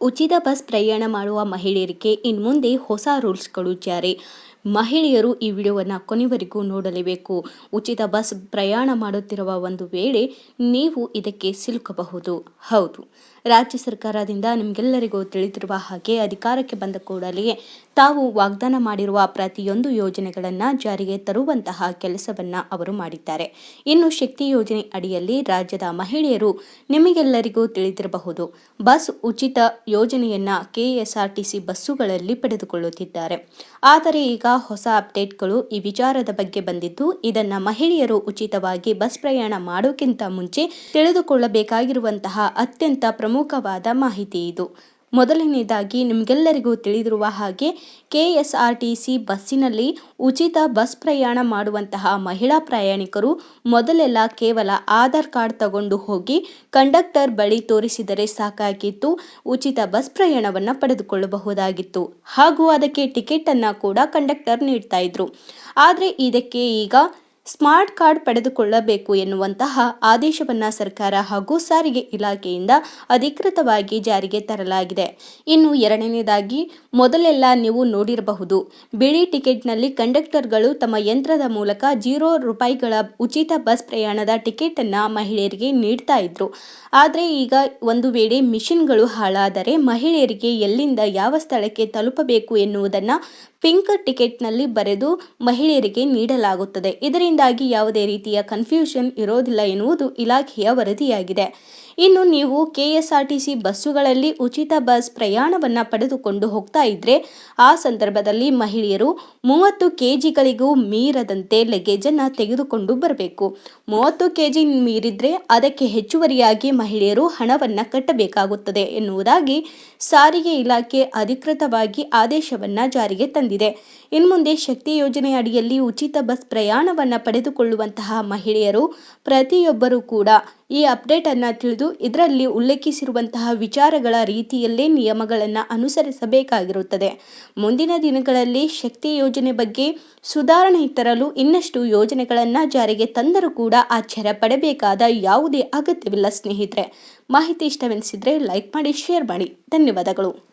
ಉಚಿತ ಬಸ್ ಪ್ರಯಾಣ ಮಾಡುವ ಮಹಿಳೆಯರಿಗೆ ಇನ್ಮುಂದೆ ಹೊಸ ರೂಲ್ಸ್ಗಳು ಜಾರಿ. ಮಹಿಳೆಯರು ಈ ವಿಡಿಯೋವನ್ನು ಕೊನೆವರೆಗೂ ನೋಡಲೇಬೇಕು. ಉಚಿತ ಬಸ್ ಪ್ರಯಾಣ ಮಾಡುತ್ತಿರುವ ಒಂದು ವೇಳೆ ನೀವು ಇದಕ್ಕೆ ಸಿಲುಕಬಹುದು. ಹೌದು, ರಾಜ್ಯ ಸರ್ಕಾರದಿಂದ ನಿಮಗೆಲ್ಲರಿಗೂ ತಿಳಿದಿರುವ ಹಾಗೆ ಅಧಿಕಾರಕ್ಕೆ ಬಂದ ಕೂಡಲೇ ತಾವು ವಾಗ್ದಾನ ಮಾಡಿರುವ ಪ್ರತಿಯೊಂದು ಯೋಜನೆಗಳನ್ನು ಜಾರಿಗೆ ತರುವಂತಹ ಕೆಲಸವನ್ನು ಅವರು ಮಾಡಿದ್ದಾರೆ. ಇನ್ನು ಶಕ್ತಿ ಯೋಜನೆ ಅಡಿಯಲ್ಲಿ ರಾಜ್ಯದ ಮಹಿಳೆಯರು ನಿಮಗೆಲ್ಲರಿಗೂ ತಿಳಿದಿರಬಹುದು, ಬಸ್ ಉಚಿತ ಯೋಜನೆಯನ್ನ ಕೆಎಸ್ಆರ್ಟಿಸಿ ಬಸ್ಸುಗಳಲ್ಲಿ ಪಡೆದುಕೊಳ್ಳುತ್ತಿದ್ದಾರೆ. ಆದರೆ ಈಗ ಹೊಸ ಅಪ್ಡೇಟ್ಗಳು ಈ ವಿಚಾರದ ಬಗ್ಗೆ ಬಂದಿದ್ದು, ಇದನ್ನ ಮಹಿಳೆಯರು ಉಚಿತವಾಗಿ ಬಸ್ ಪ್ರಯಾಣ ಮಾಡೋಕ್ಕಿಂತ ಮುಂಚೆ ತಿಳಿದುಕೊಳ್ಳಬೇಕಾಗಿರುವಂತಹ ಅತ್ಯಂತ ಪ್ರಮುಖವಾದ ಮಾಹಿತಿ ಇದು. ಮೊದಲನೆಯದಾಗಿ ನಿಮಗೆಲ್ಲರಿಗೂ ತಿಳಿದಿರುವ ಹಾಗೆ K S R T C ಬಸ್ಸಿನಲ್ಲಿ ಉಚಿತ ಬಸ್ ಪ್ರಯಾಣ ಮಾಡುವಂತಹ ಮಹಿಳಾ ಪ್ರಯಾಣಿಕರು ಮೊದಲೆಲ್ಲ ಕೇವಲ ಆಧಾರ್ ಕಾರ್ಡ್ ತಗೊಂಡು ಹೋಗಿ ಕಂಡಕ್ಟರ್ ಬಳಿ ತೋರಿಸಿದರೆ ಸಾಕಾಗಿತ್ತು. ಉಚಿತ ಬಸ್ ಪ್ರಯಾಣವನ್ನು ಪಡೆದುಕೊಳ್ಳಬಹುದಾಗಿತ್ತು. ಹಾಗೂ ಅದಕ್ಕೆ ಟಿಕೆಟ್ ಅನ್ನ ಕೂಡ ಕಂಡಕ್ಟರ್ ನೀಡ್ತಾ ಇದ್ರು. ಆದರೆ ಇದಕ್ಕೆ ಈಗ ಸ್ಮಾರ್ಟ್ ಕಾರ್ಡ್ ಪಡೆದುಕೊಳ್ಳಬೇಕು ಎನ್ನುವಂತಹ ಆದೇಶವನ್ನ ಸರ್ಕಾರ ಹಾಗೂ ಸಾರಿಗೆ ಇಲಾಖೆಯಿಂದ ಅಧಿಕೃತವಾಗಿ ಜಾರಿಗೆ ತರಲಾಗಿದೆ. ಇನ್ನು ಎರಡನೇದಾಗಿ, ಮೊದಲೆಲ್ಲ ನೀವು ನೋಡಿರಬಹುದು, ಬಿಳಿ ಟಿಕೆಟ್ನಲ್ಲಿ ಕಂಡಕ್ಟರ್ಗಳು ತಮ್ಮ ಯಂತ್ರದ ಮೂಲಕ ಜೀರೋ ರೂಪಾಯಿಗಳ ಉಚಿತ ಬಸ್ ಪ್ರಯಾಣದ ಟಿಕೆಟ್ ಅನ್ನ ಮಹಿಳೆಯರಿಗೆ ನೀಡ್ತಾ ಇದ್ರು. ಆದರೆ ಈಗ ಒಂದು ವೇಳೆ ಮಿಷಿನ್ಗಳು ಹಾಳಾದರೆ ಮಹಿಳೆಯರಿಗೆ ಎಲ್ಲಿಂದ ಯಾವ ಸ್ಥಳಕ್ಕೆ ತಲುಪಬೇಕು ಎನ್ನುವುದನ್ನು ಪಿಂಕ್ ಟಿಕೆಟ್ನಲ್ಲಿ ಬರೆದು ಮಹಿಳೆಯರಿಗೆ ನೀಡಲಾಗುತ್ತದೆ. ಇದರಿಂದಾಗಿ ಯಾವುದೇ ರೀತಿಯ ಕನ್ಫ್ಯೂಷನ್ ಇರೋದಿಲ್ಲ ಎನ್ನುವುದು ಇಲಾಖೆಯ ವರದಿಯಾಗಿದೆ. ಇನ್ನು ನೀವು ಕೆ ಬಸ್ಸುಗಳಲ್ಲಿ ಉಚಿತ ಬಸ್ ಪ್ರಯಾಣವನ್ನು ಪಡೆದುಕೊಂಡು ಹೋಗ್ತಾ ಇದ್ರೆ, ಆ ಸಂದರ್ಭದಲ್ಲಿ ಮಹಿಳೆಯರು ಮೂವತ್ತು ಕೆ ಜಿಗಳಿಗೂ ಮೀರದಂತೆ ಲಗೇಜನ್ನು ತೆಗೆದುಕೊಂಡು ಬರಬೇಕು. ಮೂವತ್ತು ಕೆಜಿ ಮೀರಿದ್ರೆ ಅದಕ್ಕೆ ಹೆಚ್ಚುವರಿಯಾಗಿ ಮಹಿಳೆಯರು ಹಣವನ್ನು ಕಟ್ಟಬೇಕಾಗುತ್ತದೆ ಎನ್ನುವುದಾಗಿ ಸಾರಿಗೆ ಇಲಾಖೆ ಅಧಿಕೃತವಾಗಿ ಆದೇಶವನ್ನು ಜಾರಿಗೆ ತಂದಿದೆ. ಇನ್ಮುಂದೆ ಶಕ್ತಿ ಯೋಜನೆ ಅಡಿಯಲ್ಲಿ ಉಚಿತ ಬಸ್ ಪ್ರಯಾಣವನ್ನು ಪಡೆದುಕೊಳ್ಳುವಂತಹ ಮಹಿಳೆಯರು ಪ್ರತಿಯೊಬ್ಬರೂ ಕೂಡ ಈ ಅಪ್ಡೇಟ್ ಅನ್ನು ತಿಳಿದು ಇದರಲ್ಲಿ ಉಲ್ಲೇಖಿಸಿರುವಂತಹ ವಿಚಾರಗಳ ರೀತಿಯಲ್ಲೇ ನಿಯಮಗಳನ್ನು ಅನುಸರಿಸಬೇಕಾಗಿರುತ್ತದೆ. ಮುಂದಿನ ದಿನಗಳಲ್ಲಿ ಶಕ್ತಿ ಯೋಜನೆ ಬಗ್ಗೆ ಸುಧಾರಣೆ ತರಲು ಇನ್ನಷ್ಟು ಯೋಜನೆಗಳನ್ನು ಜಾರಿಗೆ ತಂದರೂ ಕೂಡ ಆಶ್ಚರ್ಯ ಪಡಬೇಕಾದ ಯಾವುದೇ ಅಗತ್ಯವಿಲ್ಲ ಸ್ನೇಹಿತರೆ. ಮಾಹಿತಿ ಇಷ್ಟವೆನಿಸಿದರೆ ಲೈಕ್ ಮಾಡಿ ಶೇರ್ ಮಾಡಿ. ಧನ್ಯವಾದಗಳು.